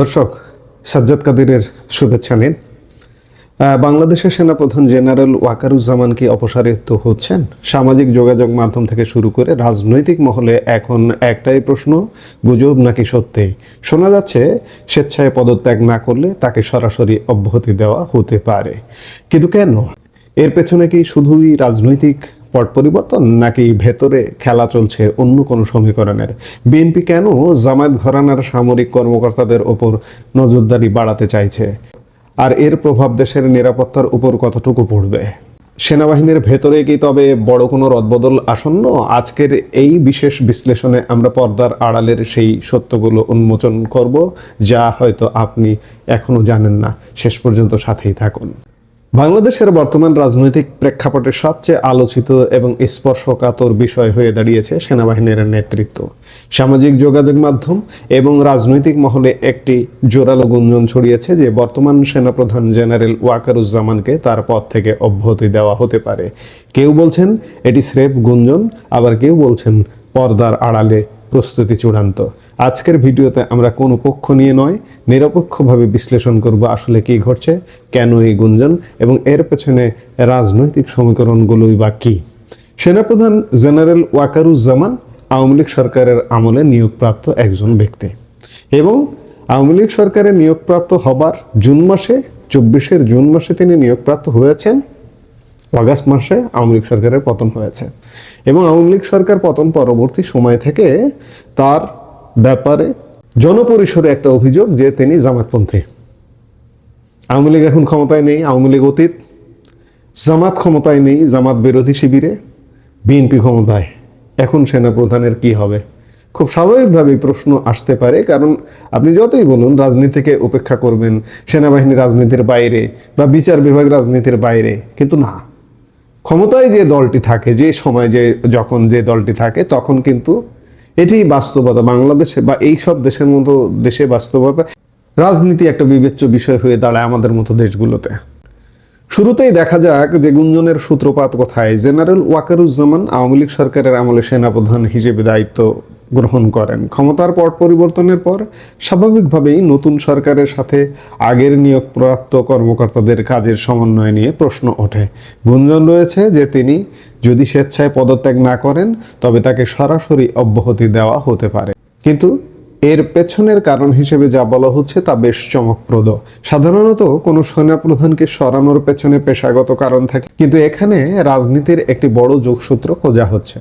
দর্শক, সাজ্জাদ কাদিরের শুভেচ্ছা নিন। বাংলাদেশের সেনাপ্রধান জেনারেল ওয়াকারুজ্জামান কি অপসারিত হচ্ছেন। সামাজিক যোগাযোগ মাধ্যম থেকে শুরু করে রাজনৈতিক মহলে এখন একটাই প্রশ্ন, গুজব নাকি সত্যি? শোনা যাচ্ছে, স্বেচ্ছায় পদত্যাগ না করলে তাকে সরাসরি অব্যাহতি দেওয়া হতে পারে। কিন্তু কেন? এর পেছনে কি শুধুই রাজনৈতিক পট পরিবর্তন নাকি ভেতরে খেলা চলছে অন্য কোনো সমীকরণের? বিএনপি কেন জামায়াত ঘরানার সামরিক কর্মকর্তাদের ওপর নজরদারি বাড়াতে চাইছে? আর এর প্রভাব দেশের নিরাপত্তার উপর কতটুকু পড়বে? সেনাবাহিনীর ভেতরে কি তবে বড় কোনো রদবদল আসন্ন? আজকের এই বিশেষ বিশ্লেষণে আমরা পর্দার আড়ালের সেই সত্যগুলো উন্মোচন করব, যা হয়তো আপনি এখনও জানেন না। শেষ পর্যন্ত সাথেই থাকুন। বাংলাদেশের বর্তমান রাজনৈতিক প্রেক্ষাপটে সবচেয়ে আলোচিত এবং স্পর্শকাতর বিষয় হয়ে দাঁড়িয়েছে সেনাবাহিনীর নেতৃত্ব। সামাজিক যোগাযোগ মাধ্যম এবং রাজনৈতিক মহলে একটি জোরালো গুঞ্জন ছড়িয়েছে যে বর্তমান সেনাপ্রধান জেনারেল ওয়াকারুজ্জামানকে তার পদ থেকে অব্যাহতি দেওয়া হতে পারে। কেউ বলছেন এটি স্রেফ গুঞ্জন, আবার কেউ বলছেন পর্দার আড়ালে প্রস্তুতি চূড়ান্ত। আজকের ভিডিওতে আমরা কোনো পক্ষ নিয়ে নয়, নিরপেক্ষভাবে বিশ্লেষণ করব আসলে কি ঘটছে, কেন এই গুঞ্জন, এবং এর পেছনে রাজনৈতিক সমীকরণগুলোই বা কি। সেনাপ্রধান জেনারেল ওয়াকারুজ্জামান আওয়ামী লীগ সরকারের আমলে নিয়োগপ্রাপ্ত একজন ব্যক্তি। এবং আওয়ামী লীগ সরকারের নিয়োগপ্রাপ্ত হবার জুন মাসে, চব্বিশের জুন মাসে তিনি নিয়োগপ্রাপ্ত হয়েছেন। অগাস্ট মাসে আওয়ামী লীগ সরকারের পতন হয়েছে। এবং আওয়ামী লীগ সরকার পতন পরবর্তী সময় থেকে তার ব্যাপারে জনপরিসরে একটা অভিযোগ যে তিনি জামাতপন্থী। আওয়ামী লীগ এখন ক্ষমতায় নেই, আওয়ামী লীগ অতীত। জামাত ক্ষমতায় নেই, জামাত বিরোধী শিবিরে বিএনপি ক্ষমতায়। এখন সেনাপ্রধানের কি হবে? খুব স্বাভাবিকভাবে প্রশ্ন আসতে পারে, কারণ আপনি যতই বলুন, রাজনীতিকে উপেক্ষা করবেন, সেনাবাহিনী রাজনীতির বাইরে বা বিচার বিভাগ রাজনীতির বাইরে, কিন্তু না। ক্ষমতায় যে দলটি থাকে, যে সময় যে, যখন যে দলটি থাকে, তখন কিন্তু এটি বাস্তবতা বাংলাদেশে বা এই সব দেশের মতো দেশে বাস্তবতা। রাজনীতি একটা বিবেচ্য বিষয় হয়ে দাঁড়ায় আমাদের মতো দেশগুলোতে। শুরুতেই দেখা যাক যে গুঞ্জনের সূত্রপাত কোথায়। জেনারেল ওয়াকারুজ্জামান আওয়ামী লীগ সরকারের আমলে সেনাপ্রধান হিসেবে দায়িত্ব গ্রহণ করেন। ক্ষমতার পট পরিবর্তনের পর স্বাভাবিকভাবেই নতুন সরকারের সাথে আগের নিয়োগপ্রাপ্ত কর্মকর্তাদের কাজের সমন্বয় নিয়ে প্রশ্ন ওঠে। গুঞ্জন রয়েছে যে তিনি যদি স্বেচ্ছায় পদত্যাগ না করেন, তবে তাকে সরাসরি অব্যাহতি দেওয়া হতে পারে। কিন্তু এর পেছনের কারণ হিসেবে যা বলা হচ্ছে তা বেশ চমকপ্রদ। সাধারণত কোনো সেনাপ্রধানকে সরানোর পেছনে পেশাগত কারণ থাকে, কিন্তু এখানে রাজনীতির একটি বড় যোগসূত্র খোঁজা হচ্ছে।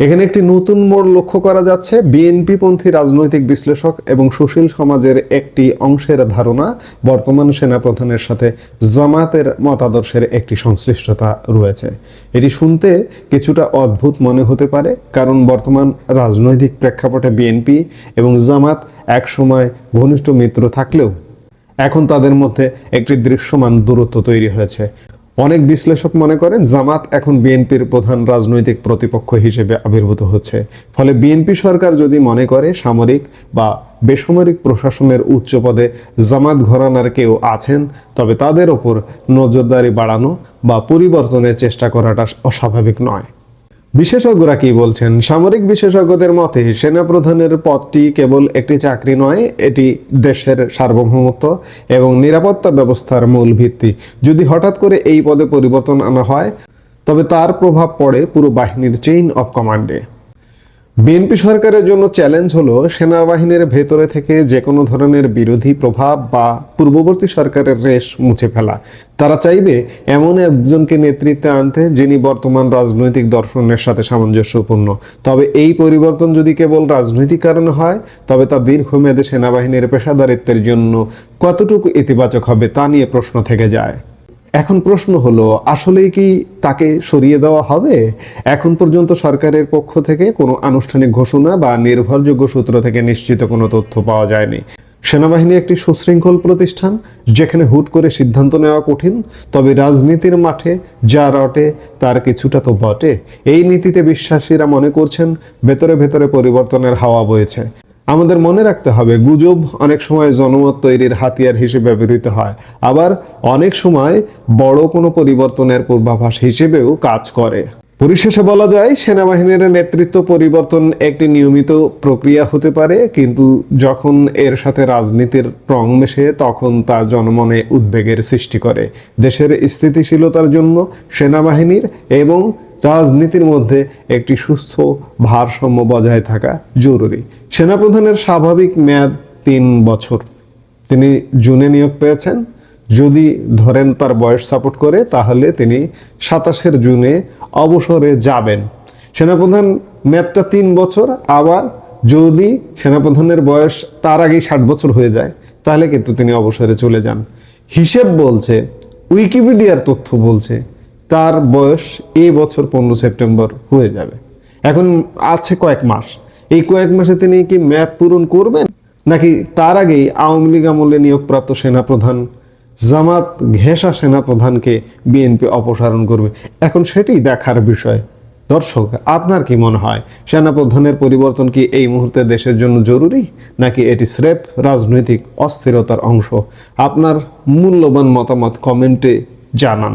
এখানে একটি নতুন মোড় লক্ষ্য করা যাচ্ছে। বিএনপি পন্থী রাজনৈতিক বিশ্লেষক এবং সুশীল সমাজের একটি অংশের ধারণা, বর্তমান সেনাপ্রধানের সাথে জামাতের মতাদর্শের একটি সংশ্লিষ্টতা রয়েছে। এটি শুনতে কিছুটা অদ্ভুত মনে হতে পারে, কারণ বর্তমান রাজনৈতিক প্রেক্ষাপটে বিএনপি এবং জামাত একসময় ঘনিষ্ঠ মিত্র থাকলেও এখন তাদের মধ্যে একটি দৃশ্যমান দূরত্ব তৈরি হয়েছে। অনেক বিশ্লেষক মনে করেন জামাত এখন বিএনপির প্রধান রাজনৈতিক প্রতিপক্ষ হিসেবে আবির্ভূত হচ্ছে। ফলে বিএনপি সরকার যদি মনে করে সামরিক বা বেসামরিক প্রশাসনের উচ্চ পদে জামাত ঘরানার কেউ আছেন, তবে তাদের ওপর নজরদারি বাড়ানো বা পরিবর্তনের চেষ্টা করাটা অস্বাভাবিক নয়। বিশেষজ্ঞরা কি বলছেন? সামরিক বিশেষজ্ঞদের মতে, সেনাপ্রধানের পদটি কেবল একটি চাকরি নয়, এটি দেশের সার্বভৌমত্ব এবং নিরাপত্তা ব্যবস্থার মূল ভিত্তি। যদি হঠাৎ করে এই পদে পরিবর্তন আনা হয়, তবে তার প্রভাব পড়ে পুরো বাহিনীর চেইন অফ কমান্ডে বিএনপি সরকারের জন্য চ্যালেঞ্জ হলো সেনাবাহিনীর ভেতরে থেকে যে কোনো ধরনের বিরোধী প্রভাব বা পূর্ববর্তী সরকারের রেশ মুছে ফেলা। তারা চাইবে এমন একজনকে নেতৃত্বে আনতে যিনি বর্তমান রাজনৈতিক দর্শনের সাথে সামঞ্জস্যপূর্ণ। তবে এই পরিবর্তন যদি কেবল রাজনৈতিক কারণে হয়, তবে তা দীর্ঘমেয়াদে সেনাবাহিনীর পেশাদারিত্বের জন্য কতটুকু ইতিবাচক হবে তা নিয়ে প্রশ্ন থেকে যায়। এখন প্রশ্ন হলো, আসলেই কি তাকে সরিয়ে দেওয়া হবে? এখন পর্যন্ত সরকারের পক্ষ থেকে কোনো আনুষ্ঠানিক ঘোষণা বা নির্ভরযোগ্য সূত্র থেকে নিশ্চিত কোনো তথ্য পাওয়া যায়নি। সেনাবাহিনী একটি সুশৃঙ্খল প্রতিষ্ঠান, যেখানে হুট করে সিদ্ধান্ত নেওয়া কঠিন, তবে রাজনীতির মাঠে যা রটে তার কিছুটা তো বটে। এই নীতিতে বিশ্বাসীরা মনে করছেন, ভেতরে ভেতরে পরিবর্তনের হাওয়া বয়েছে আমাদের মনে রাখতে হবে, গুজব অনেক সময় জনমত তৈরির হাতিয়ার হিসেবে ব্যবহৃত হয়। আবার অনেক সময় বড় কোনো পরিবর্তনের পূর্বাভাস হিসেবেও কাজ করে। পরিশেষে বলা যায়, সেনাবাহিনীর নেতৃত্ব পরিবর্তন একটি নিয়মিত প্রক্রিয়া হতে পারে, কিন্তু যখন এর সাথে রাজনীতির রং মেশে, তখন তা জনমনে উদ্বেগের সৃষ্টি করে। দেশের স্থিতিশীলতার জন্য সেনাবাহিনীর এবং রাজনীতির মধ্যে একটি সুস্থ ভারসাম্য বজায় থাকা জরুরি। সেনাপ্রধানের স্বাভাবিক মেয়াদ তিন বছর। তিনি জুনে নিয়োগ পেয়েছেন। যদি ধরেন তার বয়স সাপোর্ট করে, তাহলে তিনি সাতাশের জুনে অবসরে যাবেন। সেনাপ্রধান মেয়াদটা তিন বছর। আবার যদি সেনাপ্রধানের বয়স তার আগেই ষাট বছর হয়ে যায়, তাহলে কিন্তু তিনি অবসরে চলে যান। হিসেব বলছে, উইকিপিডিয়ার তথ্য বলছে তার বয়স এই বছর পনেরো সেপ্টেম্বর হয়ে যাবে। এখন আছে কয়েক মাস। এই কয়েক মাসে তিনি কি মেয়াদ পূরণ করবেন? নাকি তার আগেই আওয়ামী লীগ আমলে নিয়োগপ্রাপ্ত সেনাপ্রধান জামাত ঘেঁষা সেনাপ্রধানকে বিএনপি অপসারণ করবে? এখন সেটি দেখার বিষয়। দর্শক, আপনার কি মনে হয়, সেনাপ্রধানের পরিবর্তন কি এই মুহূর্তে দেশের জন্য জরুরি, নাকি এটি স্রেফ রাজনৈতিক অস্থিরতার অংশ? আপনার মূল্যবান মতামত কমেন্টে জানান।